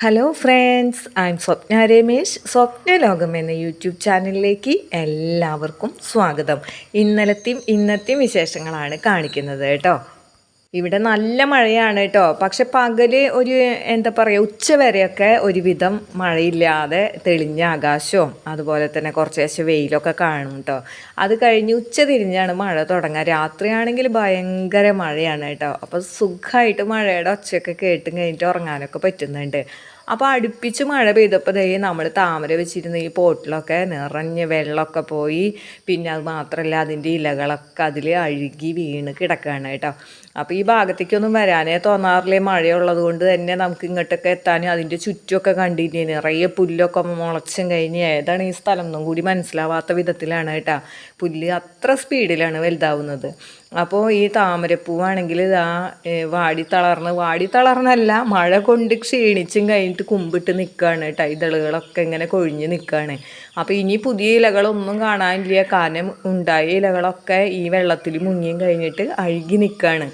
Hello friends I am Swapna Ramesh Swapna Lokam എന്ന YouTube ചാനലിലേക്ക് എല്ലാവർക്കും സ്വാഗതം. ഇന്നലത്തെയും ഇന്നത്തെയും വിശേഷങ്ങളാണ് കാണിക്കുന്നത് കേട്ടോ. ഇവിടെ നല്ല മഴയാണ് കേട്ടോ. പക്ഷെ പകൽ ഒരു എന്താ പറയുക ഉച്ച വരെയൊക്കെ ഒരുവിധം മഴയില്ലാതെ തെളിഞ്ഞ ആകാശവും അതുപോലെ തന്നെ കുറച്ച് ശേഷം വെയിലൊക്കെ കാണും കേട്ടോ. അത് കഴിഞ്ഞ് ഉച്ച തിരിഞ്ഞാണ് മഴ തുടങ്ങുക. രാത്രിയാണെങ്കിൽ ഭയങ്കര മഴയാണ് കേട്ടോ. അപ്പോൾ സുഖമായിട്ട് മഴയുടെ ഒച്ചയൊക്കെ കേട്ടും കഴിഞ്ഞിട്ട് ഉറങ്ങാനൊക്കെ പറ്റുന്നുണ്ട്. അപ്പോൾ അടുപ്പിച്ച് മഴ പെയ്തപ്പോൾ ദേ നമ്മൾ താമര വെച്ചിരുന്ന ഈ പോട്ടിലൊക്കെ നിറഞ്ഞ് വെള്ളമൊക്കെ പോയി. പിന്നെ അത് മാത്രമല്ല അതിന്റെ ഇലകളൊക്കെ അതിൽ അഴുകി വീണ് കിടക്കുകയാണ് കേട്ടോ. അപ്പോൾ ഈ ഭാഗത്തേക്കൊന്നും വരാനേ തോന്നാറില്ലേ? മഴയുള്ളത് കൊണ്ട് തന്നെ നമുക്ക് ഇങ്ങോട്ടൊക്കെ എത്താനും അതിന്റെ ചുറ്റുമൊക്കെ കണ്ടിട്ട് നിറയെ പുല്ലൊക്കെ മുളച്ചും കഴിഞ്ഞ് ഏതാണ് ഈ സ്ഥലം എന്നും കൂടി മനസ്സിലാവാത്ത വിധത്തിലാണ് കേട്ടോ. പുല്ല് അത്ര സ്പീഡിലാണ് വലുതാവുന്നത്. അപ്പോൾ ഈ താമരപ്പൂവാണെങ്കിൽ ഇതാ വാടി തളർന്ന് വാടി തളർന്നല്ല മഴ കൊണ്ട് ക്ഷീണിച്ചും കഴിഞ്ഞിട്ട് കുമ്പിട്ട് നിൽക്കുകയാണ് കേട്ടോ ഇതളുകളൊക്കെ ഇങ്ങനെ കൊഴിഞ്ഞ് നിൽക്കുകയാണ് അപ്പോൾ ഇനി പുതിയ ഇലകളൊന്നും കാണാനില്ല. കാരണം ഉണ്ടായ ഇലകളൊക്കെ ഈ വെള്ളത്തിൽ മുങ്ങിയും കഴിഞ്ഞിട്ട് അഴുകി നിൽക്കുകയാണ്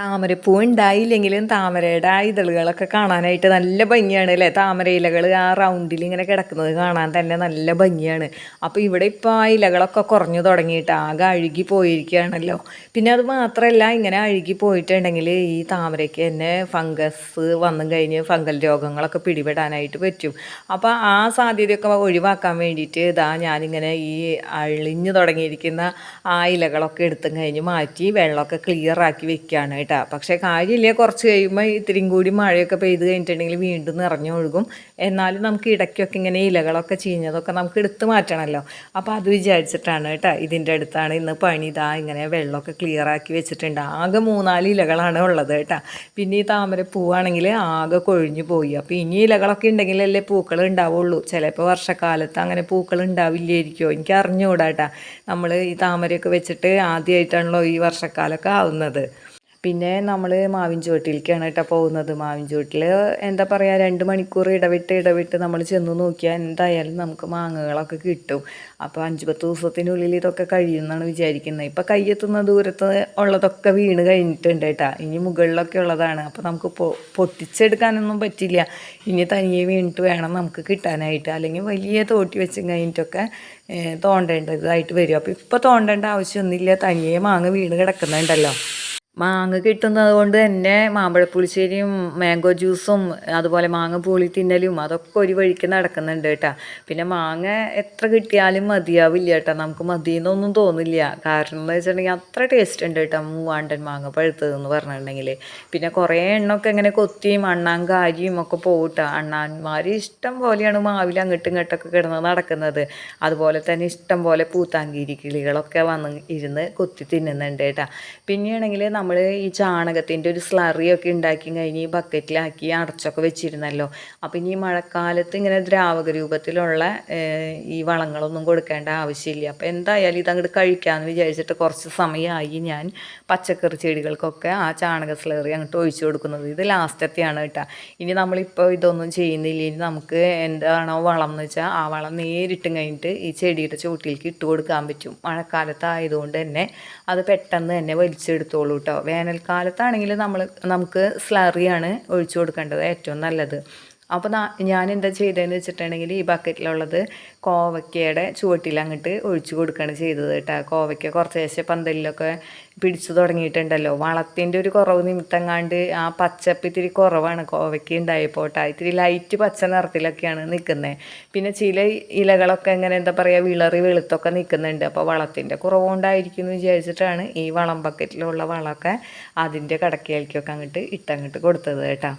താമരപ്പൂ ഉണ്ടായില്ലെങ്കിലും താമരയുടെ ആ ഇതളുകളൊക്കെ കാണാനായിട്ട് നല്ല ഭംഗിയാണ് അല്ലേ? താമര ഇലകൾ ആ റൗണ്ടിൽ ഇങ്ങനെ കിടക്കുന്നത് കാണാൻ തന്നെ നല്ല ഭംഗിയാണ്. അപ്പോൾ ഇവിടെ ഇപ്പോൾ ആ ഇലകളൊക്കെ കുറഞ്ഞു തുടങ്ങിയിട്ട് ആകെ അഴുകി പോയിരിക്കുകയാണല്ലോ. പിന്നെ അത് മാത്രമല്ല ഇങ്ങനെ അഴുകി പോയിട്ടുണ്ടെങ്കിൽ ഈ താമരയ്ക്ക് തന്നെ ഫംഗസ് വന്നു കഴിഞ്ഞ് ഫംഗൽ രോഗങ്ങളൊക്കെ പിടിപെടാനായിട്ട് പറ്റും. അപ്പോൾ ആ സാധ്യതയൊക്കെ ഒഴിവാക്കാൻ വേണ്ടിയിട്ട് ഇതാ ഞാനിങ്ങനെ ഈ അഴിഞ്ഞു തുടങ്ങിയിരിക്കുന്ന ആ ഇലകളൊക്കെ എടുത്തും കഴിഞ്ഞ് മാറ്റി വെള്ളമൊക്കെ ക്ലിയർ ആക്കി വെക്കുകയാണ് കേട്ടോ. പക്ഷേ കാര്യമില്ല കുറച്ച് കഴിയുമ്പോൾ ഇത്തിരിയും കൂടി മഴയൊക്കെ പെയ്ത് കഴിഞ്ഞിട്ടുണ്ടെങ്കിൽ വീണ്ടും നിറഞ്ഞൊഴുകും എന്നാലും നമുക്ക് ഇടയ്ക്കൊക്കെ ഇങ്ങനെ ഇലകളൊക്കെ ചീഞ്ഞതൊക്കെ നമുക്ക് എടുത്തു മാറ്റണമല്ലോ അപ്പോൾ അത് വിചാരിച്ചിട്ടാണ് കേട്ടോ. ഇതിന്റെ അടുത്താണ് ഇന്ന് പണി. ഇതാ ഇങ്ങനെ വെള്ളമൊക്കെ ക്ലിയർ ആക്കി വെച്ചിട്ടുണ്ട്. ആകെ മൂന്നാൽ ഇലകളാണ് ഉള്ളത് കേട്ടോ. പിന്നെ ഈ താമര പൂവാണെങ്കിൽ ആകെ കൊഴിഞ്ഞു പോയി. അപ്പോൾ ഇനി ഇലകളൊക്കെ ഉണ്ടെങ്കിലല്ലേ പൂക്കൾ ഉണ്ടാവുള്ളൂ. ചിലപ്പോൾ വർഷക്കാലത്ത് അങ്ങനെ പൂക്കൾ ഉണ്ടാവില്ലായിരിക്കുമോ എനിക്ക് അറിഞ്ഞുകൂടാ കേട്ടോ. നമ്മൾ ഈ താമരയൊക്കെ വെച്ചിട്ട് ആദ്യമായിട്ടാണല്ലോ ഈ വർഷക്കാലമൊക്കെ ആവുന്നത്. പിന്നെ നമ്മൾ മാവിൻ ചുവട്ടിലേക്കാണ് കേട്ടോ പോകുന്നത്. മാവിൻ ചുവട്ടിൽ എന്താ പറയുക രണ്ട് മണിക്കൂർ ഇടവിട്ട് ഇടവിട്ട് നമ്മൾ ചെന്ന് നോക്കിയാൽ എന്തായാലും നമുക്ക് മാങ്ങകളൊക്കെ കിട്ടും. അപ്പോൾ അഞ്ച് പത്ത് ദിവസത്തിനുള്ളിൽ ഇതൊക്കെ കഴിയുമെന്നാണ് വിചാരിക്കുന്നത് ഇപ്പോൾ കയ്യെത്തുന്ന ദൂരത്ത് ഉള്ളതൊക്കെ വീണ് കഴിഞ്ഞിട്ടുണ്ട് കേട്ടോ. ഇനി മുകളിലൊക്കെ ഉള്ളതാണ്. അപ്പോൾ നമുക്ക് പൊട്ടിച്ചെടുക്കാനൊന്നും പറ്റില്ല. ഇനി തനിയെ വീണിട്ട് വേണം നമുക്ക് കിട്ടാനായിട്ട്. അല്ലെങ്കിൽ വലിയ തോട്ടി വെച്ചും കഴിഞ്ഞിട്ടൊക്കെ തോണ്ടേണ്ടതായിട്ട് വരും. അപ്പോൾ ഇപ്പോൾ തോണ്ടേണ്ട ആവശ്യമൊന്നുമില്ല. തനിയെ മാങ്ങ വീണ് കിടക്കുന്നുണ്ടല്ലോ. മാങ്ങ കിട്ടുന്നത് കൊണ്ട് തന്നെ മാമ്പഴപ്പുളിശ്ശേരിയും മാംഗോ ജ്യൂസും അതുപോലെ മാങ്ങ പൂളി തിന്നലും അതൊക്കെ ഒരു വഴിക്ക് നടക്കുന്നുണ്ട് കേട്ടോ. പിന്നെ മാങ്ങ എത്ര കിട്ടിയാലും മതിയാവില്ല കേട്ടോ. നമുക്ക് മതിയെന്നൊന്നും തോന്നില്ല. കാരണം എന്താ വെച്ചിട്ടുണ്ടെങ്കിൽ അത്ര ടേസ്റ്റ് ഉണ്ട് കേട്ടോ മൂവാണ്ടൻ മാങ്ങ പഴുത്തതെന്ന് പറഞ്ഞിട്ടുണ്ടെങ്കിൽ പിന്നെ കുറേ എണ്ണമൊക്കെ ഇങ്ങനെ കൊത്തിയും അണ്ണാൻ കാരിയും ഒക്കെ പോകട്ടോ അണ്ണാന്മാർ ഇഷ്ടം പോലെയാണ് മാവിൽ അങ്ങോട്ടും ഇങ്ങോട്ടൊക്കെ കിടന്ന് നടക്കുന്നത്. അതുപോലെ തന്നെ ഇഷ്ടം പോലെ പൂത്താങ്കീരി കിളികളൊക്കെ വന്ന് ഇരുന്ന് കൊത്തി തിന്നുന്നുണ്ട് കേട്ടോ. പിന്നെയാണെങ്കിൽ നമ്മൾ ഈ ചാണകത്തിന്റെ ഒരു സ്ലറിയൊക്കെ ഉണ്ടാക്കി കഴിഞ്ഞ് ഈ ബക്കറ്റിലാക്കി അടച്ചൊക്കെ വെച്ചിരുന്നല്ലോ. അപ്പം ഇനി മഴക്കാലത്ത് ഇങ്ങനെ ദ്രാവക രൂപത്തിലുള്ള ഈ വളങ്ങളൊന്നും കൊടുക്കേണ്ട ആവശ്യമില്ല. അപ്പം എന്തായാലും ഇതങ്ങോട്ട് കഴിക്കാമെന്ന് വിചാരിച്ചിട്ട് കുറച്ച് സമയമായി ഞാൻ പച്ചക്കറി ചെടികൾക്കൊക്കെ ആ ചാണക സ്ലറി അങ്ങോട്ട് ഒഴിച്ചു കൊടുക്കുന്നത്. ഇത് ലാസ്റ്റത്തെയാണ് കേട്ടോ. ഇനി നമ്മളിപ്പോൾ ഇതൊന്നും ചെയ്യുന്നില്ല. ഇനി നമുക്ക് എന്താണോ വളം എന്ന് വെച്ചാൽ ആ വളം നേരിട്ടും കഴിഞ്ഞിട്ട് ഈ ചെടിയുടെ ചുവട്ടിലേക്ക് ഇട്ട് കൊടുക്കാൻ പറ്റും. മഴക്കാലത്തായതുകൊണ്ട് തന്നെ അത് പെട്ടെന്ന് തന്നെ വലിച്ചെടുത്തോളൂ കേട്ടോ വേനൽക്കാലത്താണെങ്കിൽ നമ്മൾ നമുക്ക് സ്ലറിയാണ് ഒഴിച്ചു കൊടുക്കേണ്ടത് ഏറ്റവും നല്ലത്. അപ്പോൾ ഞാൻ എന്താ ചെയ്തതെന്ന് വെച്ചിട്ടുണ്ടെങ്കിൽ ഈ ബക്കറ്റിലുള്ളത് കോവയ്ക്കയുടെ ചുവട്ടിൽ അങ്ങോട്ട് ഒഴിച്ചു കൊടുക്കുകയാണ് ചെയ്തത് കേട്ടോ. കോവയ്ക്ക കുറച്ച് ശേഷം പന്തലിലൊക്കെ പിടിച്ചു തുടങ്ങിയിട്ടുണ്ടല്ലോ. വളത്തിന്റെ ഒരു കുറവ് നിമിത്തങ്ങാണ്ട് ആ പച്ചപ്പ് ഇത്തിരി കുറവാണ് കോവയ്ക്ക് കേട്ടോ. ഇത്തിരി ലൈറ്റ് പച്ച നിറത്തിലൊക്കെയാണ് നിൽക്കുന്നത് പിന്നെ ചില ഇലകളൊക്കെ ഇങ്ങനെ എന്താ പറയുക വിളറി വെളുത്തൊക്കെ നിൽക്കുന്നുണ്ട് അപ്പോൾ വളത്തിന്റെ കുറവുകൊണ്ടായിരിക്കും എന്ന് വിചാരിച്ചിട്ടാണ് ഈ വളം ബക്കറ്റിലുള്ള വളമൊക്കെ അതിന്റെ കടക്കയിലേക്കൊക്കെ അങ്ങോട്ട് ഇട്ടങ്ങോട്ട് കൊടുത്തത് കേട്ടോ.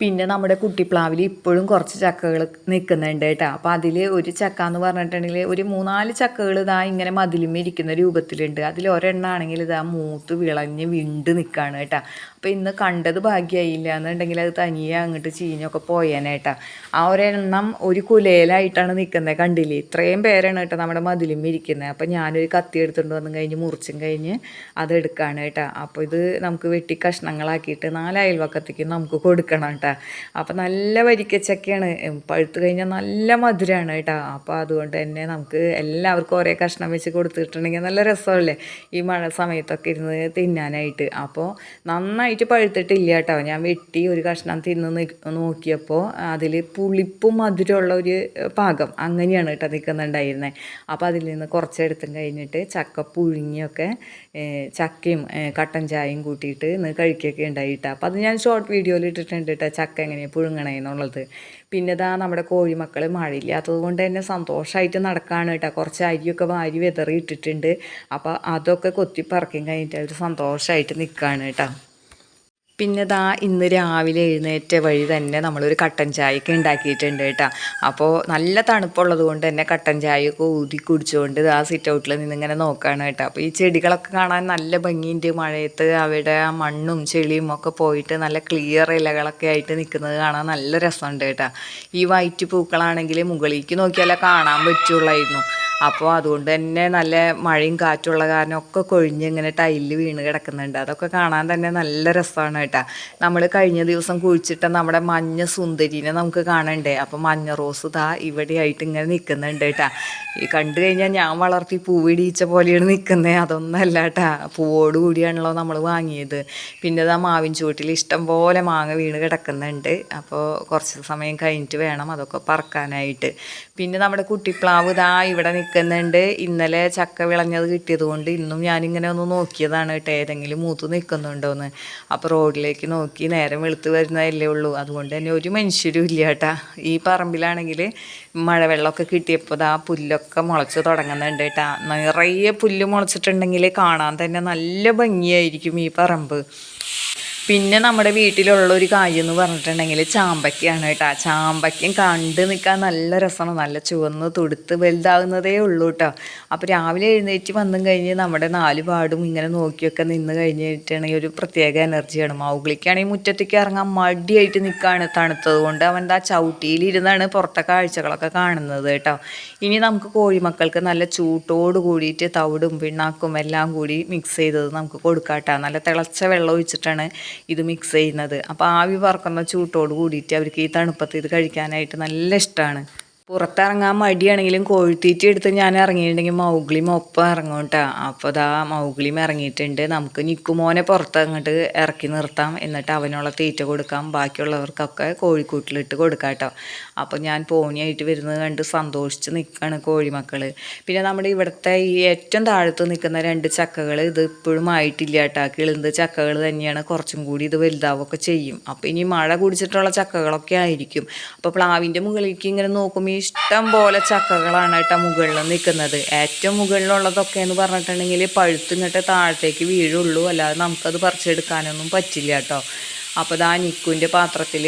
പിന്നെ നമ്മുടെ കുട്ടിപ്ലാവിൽ ഇപ്പോഴും കുറച്ച് ചക്കകൾ നിൽക്കുന്നുണ്ട് കേട്ടോ. അപ്പോൾ അതിൽ ഒരു ചക്ക എന്ന് പറഞ്ഞിട്ടുണ്ടെങ്കിൽ ഒരു മൂന്നാൽ ചക്കകൾ ഇതാ ഇങ്ങനെ മതിലും ഇരിക്കുന്ന രൂപത്തിലുണ്ട്. അതിൽ ഒരെണ്ണമാണെങ്കിൽ ഇതാ മൂത്ത് വിളഞ്ഞ് വിണ്ട് നിൽക്കുകയാണ് കേട്ടോ. അപ്പോൾ ഇന്ന് കണ്ടത് ഭാഗ്യമായില്ല എന്നുണ്ടെങ്കിൽ അത് തനിയെ അങ്ങോട്ട് ചീഞ്ഞൊക്കെ പോയേനേട്ടാ. ആ ഒരെണ്ണം ഒരു കുലയിലായിട്ടാണ് നിൽക്കുന്നത് കണ്ടില്ലേ? ഇത്രയും പേരാണ് കേട്ടോ നമ്മുടെ മതിലും ഇരിക്കുന്നത്. അപ്പോൾ ഞാനൊരു കത്തി എടുത്തുകൊണ്ട് വന്നു കഴിഞ്ഞ് മുറിച്ചും കഴിഞ്ഞ് അത് എടുക്കുകയാണ് കേട്ടോ. അപ്പോൾ ഇത് നമുക്ക് വെട്ടി കഷ്ണങ്ങളാക്കിയിട്ട് നാല് അയൽവക്കത്തേക്ക് നമുക്ക് കൊടുക്കണം കേട്ടോ. അപ്പോൾ നല്ല വരിക്കച്ചക്കയാണ്. പഴുത്ത് കഴിഞ്ഞാൽ നല്ല മധുരമാണ് കേട്ടോ. അപ്പോൾ അതുകൊണ്ട് തന്നെ നമുക്ക് എല്ലാവർക്കും ഒരേ കഷ്ണം വെച്ച് കൊടുത്തിട്ടുണ്ടെങ്കിൽ നല്ല രസമല്ലേ ഈ മഴ സമയത്തൊക്കെ ഇരുന്ന് തിന്നാനായിട്ട്. അപ്പോൾ നന്നായിട്ട് പഴുത്തിട്ടില്ല കേട്ടോ. ഞാൻ വെട്ടി ഒരു കഷ്ണം തിന്ന് നോക്കിയപ്പോൾ അതിൽ പുളിപ്പും മധുരമുള്ള ഒരു പാകം അങ്ങനെയാണ് കേട്ടോ നിൽക്കുന്നുണ്ടായിരുന്നത് അപ്പോൾ അതിൽ നിന്ന് കുറച്ചെടുത്തും കഴിഞ്ഞിട്ട് ചക്ക പുഴുങ്ങിയൊക്കെ ചക്കയും കട്ടൻ ചായയും കൂട്ടിയിട്ട് ഇന്ന് കഴിക്കുകയൊക്കെ ഉണ്ടായിട്ടാ അപ്പോൾ അത് ഞാൻ ഷോർട്ട് വീഡിയോയിൽ ഇട്ടിട്ടുണ്ട് കേട്ടോ ചക്ക എങ്ങനെയാണ് പുഴുങ്ങണേ എന്നുള്ളത്. പിന്നെ ഇതാ നമ്മുടെ കോഴിമക്കൾ മഴയില്ലാത്തത് കൊണ്ട് തന്നെ സന്തോഷമായിട്ട് നടക്കുകയാണ് കേട്ടോ. കുറച്ച് അരിയൊക്കെ വാരി വിതറി ഇട്ടിട്ടുണ്ട്. അപ്പോൾ അതൊക്കെ കൊത്തി പറക്കും കഴിഞ്ഞിട്ട് അവർ സന്തോഷമായിട്ട് നിൽക്കുകയാണ് കേട്ടോ. പിന്നെ ദാ ഇന്ന് രാവിലെ എഴുന്നേറ്റ വഴി തന്നെ നമ്മളൊരു കട്ടൻ ചായയൊക്കെ ഉണ്ടാക്കിയിട്ടുണ്ട് കേട്ടോ. അപ്പോൾ നല്ല തണുപ്പുള്ളത് കൊണ്ട് തന്നെ കട്ടൻ ചായയൊക്കെ ഊതി കുടിച്ചുകൊണ്ട് ആ സിറ്റ് ഔട്ടിൽ നിന്ന് ഇങ്ങനെ നോക്കുകയാണ് കേട്ടോ. അപ്പോൾ ഈ ചെടികളൊക്കെ കാണാൻ നല്ല ഭംഗിയുണ്ട്. മഴയത്ത് അവിടെ ആ മണ്ണും ചെളിയും ഒക്കെ പോയിട്ട് നല്ല ക്ലിയർ ഇലകളൊക്കെ ആയിട്ട് നിൽക്കുന്നത് കാണാൻ നല്ല രസമുണ്ട് കേട്ടോ. ഈ വൈറ്റ് പൂക്കളാണെങ്കിൽ മുകളിലേക്ക് നോക്കിയാലേ കാണാൻ പറ്റുള്ളായിരുന്നു. അപ്പോൾ അതുകൊണ്ട് തന്നെ നല്ല മഴയും കാറ്റുള്ള കാരണം ഒക്കെ കൊഴിഞ്ഞ് ഇങ്ങനെ ടൈലിൽ വീണ് കിടക്കുന്നുണ്ട്. അതൊക്കെ കാണാൻ തന്നെ നല്ല രസമാണ് കേട്ടോ. നമ്മൾ കഴിഞ്ഞ ദിവസം കുഴിച്ചിട്ട നമ്മുടെ മഞ്ഞ സുന്ദരിനെ നമുക്ക് കാണണ്ടേ? അപ്പോൾ മഞ്ഞ റോസ് ദാ ഇവിടെയായിട്ട് ഇങ്ങനെ നിൽക്കുന്നുണ്ട് കേട്ടോ. ഈ കണ്ടു കഴിഞ്ഞാൽ ഞാൻ വളർത്തി പൂവിടിയിച്ച പോലെയാണ് നിൽക്കുന്നത് അതൊന്നല്ല കേട്ടാ. പൂവോട് കൂടിയാണല്ലോ നമ്മൾ വാങ്ങിയത്. പിന്നെ ഇതാ മാവിൻ ചുവട്ടിൽ ഇഷ്ടം പോലെ മാങ്ങ വീണ് കിടക്കുന്നുണ്ട്. അപ്പോൾ കുറച്ച് സമയം കഴിഞ്ഞിട്ട് വേണം അതൊക്കെ പറക്കാനായിട്ട്. പിന്നെ നമ്മുടെ കുട്ടിപ്ലാവ് ഇതാ ഇവിടെ നിൽക്കുന്നുണ്ട്. ഇന്നലെ ചക്ക വിളഞ്ഞത് കിട്ടിയത് കൊണ്ട് ഇന്നും ഞാനിങ്ങനെ ഒന്ന് നോക്കിയതാണ് കേട്ടോ ഏതെങ്കിലും മൂത്ത് നിൽക്കുന്നുണ്ടോയെന്ന് അപ്പോൾ റോഡിലേക്ക് നോക്കി നേരം വെളുത്ത് വരുന്നതല്ലേ ഉള്ളൂ. അതുകൊണ്ട് തന്നെ ഒരു മനുഷ്യരും ഇല്ല കേട്ടാ. ഈ പറമ്പിലാണെങ്കിൽ മഴവെള്ളമൊക്കെ കിട്ടിയപ്പോൾ ആ പുല്ലൊക്കെ മുളച്ച് തുടങ്ങുന്നുണ്ട് കേട്ടാ. നിറയെ പുല്ല് മുളച്ചിട്ടുണ്ടെങ്കിൽ കാണാൻ തന്നെ നല്ല ഭംഗിയായിരിക്കും ഈ പറമ്പ്. പിന്നെ നമ്മുടെ വീട്ടിലുള്ള ഒരു കാര്യം എന്ന് പറഞ്ഞിട്ടുണ്ടെങ്കിൽ ചാമ്പക്കയാണ് കേട്ടോ. ചാമ്പയ്ക്കും കണ്ട് നിൽക്കാൻ നല്ല രസമാണ്. നല്ല ചുവന്ന് തുടുത്ത് വലുതാകുന്നതേ ഉള്ളൂ കേട്ടോ. അപ്പോൾ രാവിലെ എഴുന്നേറ്റ് വന്നും കഴിഞ്ഞ് നമ്മുടെ നാല് പാടും ഇങ്ങനെ നോക്കിയൊക്കെ നിന്ന് കഴിഞ്ഞിട്ടാണെങ്കിൽ ഒരു പ്രത്യേക എനർജിയാണ്. മൗഗ്ലിക്കാണെങ്കിൽ മുറ്റത്തേക്ക് ഇറങ്ങാൻ മടിയായിട്ട് നിൽക്കുകയാണ് തണുത്തത് കൊണ്ട്. അവൻ ആ ചവിട്ടിയിലിരുന്നാണ് പുറത്തെ കാഴ്ചകളൊക്കെ കാണുന്നത് കേട്ടോ. ഇനി നമുക്ക് കോഴിമക്കൾക്ക് നല്ല ചൂട്ടോട് കൂടിയിട്ട് തവിടും പിണ്ണാക്കും എല്ലാം കൂടി മിക്സ് ചെയ്തത് നമുക്ക് കൊടുക്കാം കേട്ടോ നല്ല തിളച്ച വെള്ളം ഒഴിച്ചിട്ടാണ് ഇത് മിക്സ് ചെയ്യുന്നത്. അപ്പോൾ ആവി പറക്കുന്ന ചൂട്ടോട് കൂടിയിട്ട് അവർക്ക് ഈ തണുപ്പത്ത് ഇത് കഴിക്കാനായിട്ട് നല്ല ഇഷ്ടമാണ് പുറത്തിറങ്ങാൻ മടിയാണെങ്കിലും കോഴിത്തീറ്റ എടുത്ത് ഞാൻ ഇറങ്ങിയിട്ടുണ്ടെങ്കിൽ മൗഗ്ലിയും ഒപ്പം ഇറങ്ങും കേട്ടോ. അപ്പോൾ ദാ മൗഗ്ലിയും ഇറങ്ങിയിട്ടുണ്ട്. നമുക്ക് നിക്കുമോനെ പുറത്ത് അങ്ങോട്ട് ഇറക്കി നിർത്താം. എന്നിട്ട് അവനുള്ള തീറ്റ കൊടുക്കാം. ബാക്കിയുള്ളവർക്കൊക്കെ കോഴിക്കൂട്ടിലിട്ട് കൊടുക്കാം കേട്ടോ. അപ്പോൾ ഞാൻ പോണിയായിട്ട് വരുന്നത് കണ്ട് സന്തോഷിച്ച് നിൽക്കുകയാണ് കോഴിമക്കൾ പിന്നെ നമ്മുടെ ഇവിടുത്തെ ഈ ഏറ്റവും താഴത്ത് നിൽക്കുന്ന രണ്ട് ചക്കകൾ ഇത് ഇപ്പോഴും ആയിട്ടില്ല കേട്ടോ. കിളുന്ത് ചക്കകൾ തന്നെയാണ്. കുറച്ചും കൂടി ഇത് വലുതാവുകയൊക്കെ ചെയ്യും. അപ്പോൾ ഇനി മഴ കുടിച്ചിട്ടുള്ള ചക്കകളൊക്കെ ആയിരിക്കും. അപ്പോൾ പ്ലാവിന്റെ മുകളിലേക്ക് ഇങ്ങനെ നോക്കുമ്പോൾ ഇഷ്ടം പോലെ ചക്കകളാണ് കേട്ടോ മുകളിൽ നിൽക്കുന്നത്. ഏറ്റവും മുകളിലുള്ളതൊക്കെ എന്ന് പറഞ്ഞിട്ടുണ്ടെങ്കിൽ പഴുത്തിങ്ങോട്ട് താഴത്തേക്ക് വീഴുള്ളൂ. അല്ലാതെ നമുക്കത് പറിച്ചെടുക്കാനൊന്നും പറ്റില്ല കേട്ടോ. അപ്പോൾ ഇതാ നിക്കുവിന്റെ പാത്രത്തിൽ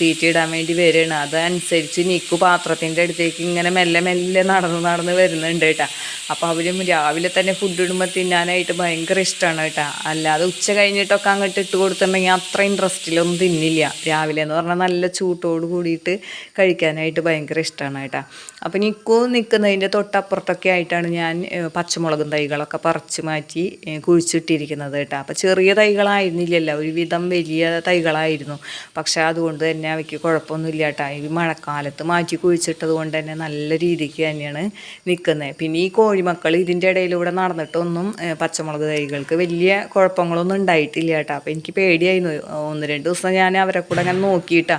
തീറ്റയിടാൻ വേണ്ടി വരികയാണ്. അതനുസരിച്ച് നിക്കു പാത്രത്തിന്റെ അടുത്തേക്ക് ഇങ്ങനെ മെല്ലെ മെല്ലെ നടന്ന് നടന്ന് വരുന്നുണ്ട് കേട്ടോ. അപ്പോൾ അവരും രാവിലെ തന്നെ ഫുഡ് ഇടുമ്പോൾ തിന്നാനായിട്ട് ഭയങ്കര ഇഷ്ടമാണ് കേട്ടോ. അല്ലാതെ ഉച്ച കഴിഞ്ഞിട്ടൊക്കെ അങ്ങോട്ട് ഇട്ട് കൊടുത്തിട്ടുണ്ടെങ്കിൽ അത്ര ഇൻട്രസ്റ്റിലൊന്നും തിന്നില്ല. രാവിലെ എന്ന് പറഞ്ഞാൽ നല്ല ചൂട്ടോട് കൂടിയിട്ട് കഴിക്കാനായിട്ട് ഭയങ്കര ഇഷ്ടമാണ് കേട്ടോ. അപ്പോൾ നിക്കു നിൽക്കുന്നതിന്റെ തൊട്ടപ്പുറത്തൊക്കെ ആയിട്ടാണ് ഞാൻ പച്ചമുളകും തൈകളൊക്കെ പറിച്ച് മാറ്റി കുഴിച്ചിട്ടിരിക്കുന്നത് കേട്ടോ. അപ്പോൾ ചെറിയ തൈകളായിരുന്നില്ലല്ലോ ഒരുവിധം വലിയ തൈകളായിരുന്നു. പക്ഷേ അതുകൊണ്ട് തന്നെ അവയ്ക്ക് കുഴപ്പമൊന്നുമില്ല കേട്ടോ. ഈ മഴക്കാലത്ത് മാറ്റി കുഴിച്ചിട്ടത് കൊണ്ട് തന്നെ നല്ല രീതിക്ക് തന്നെയാണ് നിൽക്കുന്നത് പിന്നെ ഈ കോഴിമക്കൾ ഇതിന്റെ ഇടയിലൂടെ നടന്നിട്ടൊന്നും പച്ചമുളക് തൈകൾക്ക് വലിയ കുഴപ്പങ്ങളൊന്നും ഉണ്ടായിട്ടില്ല കേട്ടോ. അപ്പോൾ എനിക്ക് പേടിയായിരുന്നു. ഒന്ന് രണ്ട് ദിവസം ഞാൻ അവരെ കൂടെ അങ്ങനെ നോക്കിയിട്ടാ.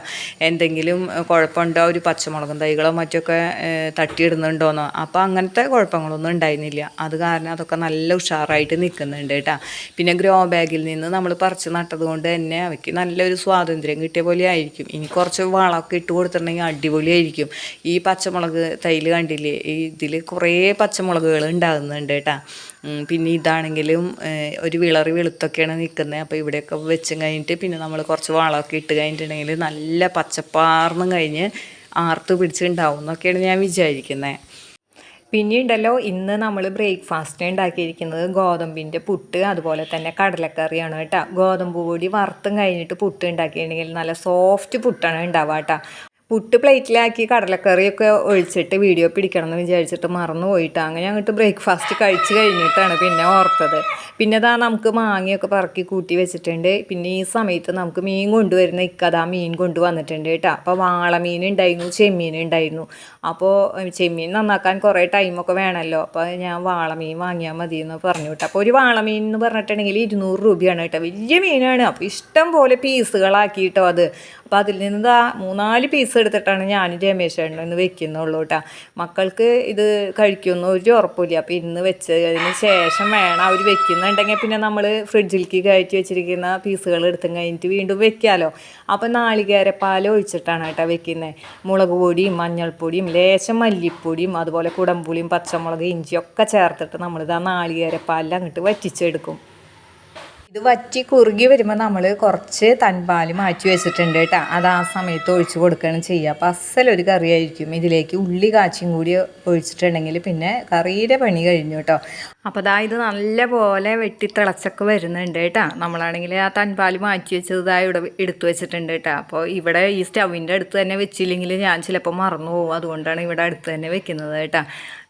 എന്തെങ്കിലും കുഴപ്പമുണ്ടോ? ഒരു പച്ചമുളകും തൈകളോ മറ്റൊക്കെ തട്ടിയിടുന്നുണ്ടോയെന്നോ അപ്പോൾ അങ്ങനത്തെ കുഴപ്പങ്ങളൊന്നും ഉണ്ടായിരുന്നില്ല. അത് കാരണം അതൊക്കെ നല്ല ഉഷാറായിട്ട് നിൽക്കുന്നുണ്ട് കേട്ടോ. പിന്നെ ഗ്രോ ബാഗിൽ നിന്ന് നമ്മൾ പറിച്ച് നട്ടത് കൊണ്ട് തന്നെ അവയ്ക്ക് നല്ലൊരു സ്വാതന്ത്ര്യം കിട്ടിയ പോലെ ആയിരിക്കും. ഇനി കുറച്ച് വളമൊക്കെ ഇട്ട് കൊടുത്തിട്ടുണ്ടെങ്കിൽ അടിപൊളിയായിരിക്കും. ഈ പച്ചമുളക് തൈൽ കണ്ടില്ലേ? ഈ ഇതിൽ കുറേ പച്ചമുളകുകൾ ഉണ്ടാകുന്നുണ്ട് കേട്ടോ. പിന്നെ ഇതാണെങ്കിലും ഒരു വിളറി വെളുത്തൊക്കെയാണ് നിൽക്കുന്നത്. അപ്പോൾ ഇവിടെയൊക്കെ വെച്ചും കഴിഞ്ഞിട്ട് പിന്നെ നമ്മൾ കുറച്ച് വളമൊക്കെ ഇട്ട് കഴിഞ്ഞിട്ടുണ്ടെങ്കിൽ നല്ല പച്ചപ്പാർന്നും കഴിഞ്ഞ് ആർത്ത് പിടിച്ചിട്ടുണ്ടാവും എന്നൊക്കെയാണ് ഞാൻ വിചാരിക്കുന്നത് പിന്നെ ഉണ്ടല്ലോ ഇന്ന് നമ്മൾ ബ്രേക്ക്ഫാസ്റ്റ് ഉണ്ടാക്കിയിരിക്കുന്നത് ഗോതമ്പിന്റെ പുട്ട് അതുപോലെ തന്നെ കടലക്കറിയാണ് കേട്ടോ. ഗോതമ്പ് പൊടി വറുത്തും കഴിഞ്ഞിട്ട് പുട്ട് ഉണ്ടാക്കിയിട്ടുണ്ടെങ്കിൽ നല്ല സോഫ്റ്റ് പുട്ടാണ് ഉണ്ടാവുക കേട്ടോ. പുട്ട് പ്ലേറ്റിലാക്കി കടലക്കറിയൊക്കെ ഒഴിച്ചിട്ട് വീഡിയോ പിടിക്കണം എന്ന് വിചാരിച്ചിട്ട് മറന്നു പോയിട്ട് അങ്ങനെ അങ്ങോട്ട് ബ്രേക്ക്ഫാസ്റ്റ് കഴിച്ച് കഴിഞ്ഞിട്ടാണ് പിന്നെ ഓർത്തത്. പിന്നെ അതാ നമുക്ക് മാങ്ങയൊക്കെ പറക്കി കൂട്ടി വെച്ചിട്ടുണ്ട്. പിന്നെ ഈ സമയത്ത് നമുക്ക് മീൻ കൊണ്ടുവരുന്ന ഇക്കതാ മീൻ കൊണ്ടുവന്നിട്ടുണ്ട് കേട്ടോ. അപ്പോൾ വാളമീൻ ഉണ്ടായിരുന്നു ചെമ്മീൻ ഉണ്ടായിരുന്നു. അപ്പോൾ ചെമ്മീൻ നന്നാക്കാൻ കുറേ ടൈമൊക്കെ വേണമല്ലോ. അപ്പോൾ ഞാൻ വാളമീൻ വാങ്ങിയാൽ മതി എന്ന് പറഞ്ഞു കേട്ടോ. അപ്പോൾ ഒരു വാളമീൻ എന്ന് പറഞ്ഞിട്ടുണ്ടെങ്കിൽ ഇരുന്നൂറ് രൂപയാണ് കേട്ടോ. വലിയ മീനാണ്. അപ്പോൾ ഇഷ്ടം പോലെ പീസുകളാക്കിയിട്ടോ അത്. അപ്പോൾ അതിൽ നിന്ന് മൂന്നാൽ പീസ് എടുത്തിട്ടാണ് ഞാൻ രമേശേട്ടൻ ഇന്ന് വെക്കുന്നുള്ളൂ കേട്ടോ മക്കൾക്ക് ഇത് കഴിക്കുമെന്ന് ഒരു ഉറപ്പില്ല അപ്പോൾ ഇന്ന് വെച്ചതിന് ശേഷം വേണം അവർ വെക്കുന്നുണ്ടെങ്കിൽ പിന്നെ നമ്മൾ ഫ്രിഡ്ജിലേക്ക് കയറ്റി വെച്ചിരിക്കുന്ന പീസുകൾ എടുത്തും കഴിഞ്ഞിട്ട് വീണ്ടും വെക്കാമല്ലോ അപ്പോൾ നാളികേരപ്പാൽ ഒഴിച്ചിട്ടാണ് കേട്ടോ വെക്കുന്നത് മുളക് പൊടിയും മഞ്ഞൾപ്പൊടിയും ലേശം മല്ലിപ്പൊടിയും അതുപോലെ കുടംപുളിയും പച്ചമുളക് ഇഞ്ചിയൊക്കെ ചേർത്തിട്ട് നമ്മളിത് ആ നാളികേരപ്പാലിൽ അങ്ങോട്ട് വറ്റിച്ചെടുക്കും. ഇത് വറ്റി കുറുകി വരുമ്പോൾ നമ്മൾ കുറച്ച് തൻപാൽ മാറ്റി വെച്ചിട്ടുണ്ട് കേട്ടോ. അത് ആ സമയത്ത് ഒഴിച്ചു കൊടുക്കുകയാണ് ചെയ്യുക. അപ്പം അസലൊരു കറിയായിരിക്കും. ഇതിലേക്ക് ഉള്ളി കാച്ചിയും കൂടി ഒഴിച്ചിട്ടുണ്ടെങ്കിൽ പിന്നെ കറിയുടെ പണി കഴിഞ്ഞു കേട്ടോ. അപ്പോൾ ദാ ഇത് നല്ലപോലെ വെട്ടി തിളച്ചൊക്കെ വരുന്നുണ്ട് കേട്ടോ. നമ്മളാണെങ്കിൽ ആ തൻപാൽ മാറ്റി വെച്ചതായി ഇവിടെ എടുത്തു വെച്ചിട്ടുണ്ട് കേട്ടോ. അപ്പോൾ ഇവിടെ ഈ സ്റ്റവിന്റെ അടുത്ത് തന്നെ വെച്ചില്ലെങ്കിൽ ഞാൻ ചിലപ്പോൾ മറന്നു പോകും. അതുകൊണ്ടാണ് ഇവിടെ അടുത്ത് തന്നെ വെക്കുന്നത് കേട്ടോ.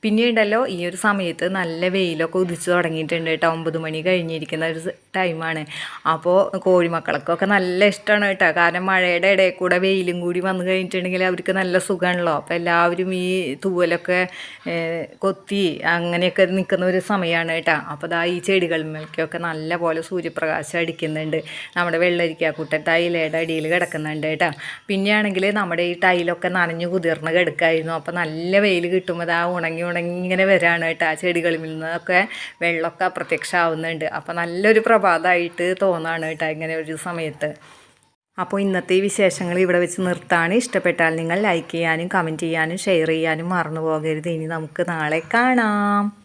പിന്നെ ഉണ്ടല്ലോ ഈ ഒരു സമയത്ത് നല്ല വെയിലൊക്കെ ഉദിച്ച് തുടങ്ങിയിട്ടുണ്ട് കേട്ടോ. ഒമ്പത് മണി കഴിഞ്ഞിരിക്കുന്ന ഒരു ടൈമാണ്. അപ്പോൾ കോഴിമക്കൾക്കൊക്കെ നല്ല ഇഷ്ടമാണ് കേട്ടോ. കാരണം മഴയുടെ ഇടയിൽ കൂടെ വെയിലും കൂടി വന്നു കഴിഞ്ഞിട്ടുണ്ടെങ്കിൽ അവർക്ക് നല്ല സുഖമാണല്ലോ. അപ്പോൾ എല്ലാവരും ഈ തൂവലൊക്കെ കൊത്തി അങ്ങനെയൊക്കെ നിൽക്കുന്ന ഒരു സമയമാണ് കേട്ടോ. അപ്പോൾ ദാ ഈ ചെടികളിലേക്കൊക്കെ നല്ല പോലെ സൂര്യപ്രകാശം അടിക്കുന്നുണ്ട്. നമ്മുടെ വെള്ളരിക്കാക്കുട്ടൻ തൈലയുടെ അടിയിൽ കിടക്കുന്നുണ്ട് കേട്ടോ. പിന്നെയാണെങ്കിൽ നമ്മുടെ ഈ ടൈലൊക്കെ നനഞ്ഞു കുതിർന്ന് കിടക്കായിരുന്നു. അപ്പോൾ നല്ല വെയിൽ കിട്ടുമ്പോൾ ആ ഉണങ്ങി ഉണങ്ങി ഇങ്ങനെ വരാണ് കേട്ടോ ആ ചെടികളിൽ നിന്നൊക്കെ വെള്ളമൊക്കെ അപ്രത്യക്ഷമാവുന്നുണ്ട്. അപ്പോൾ നല്ലൊരു പ്രഭാതമായിട്ട് തോന്നാണ് കേട്ടോ ഇങ്ങനെ ഒരു സമയത്ത്. അപ്പോൾ ഇന്നത്തെ വിശേഷങ്ങൾ ഇവിടെ വെച്ച് നിർത്താണ്. ഇഷ്ടപ്പെട്ടാൽ നിങ്ങൾ ലൈക്ക് ചെയ്യാനും കമന്റ് ചെയ്യാനും ഷെയർ ചെയ്യാനും മറന്നു പോകരുത്. ഇനി നമുക്ക് നാളെ കാണാം.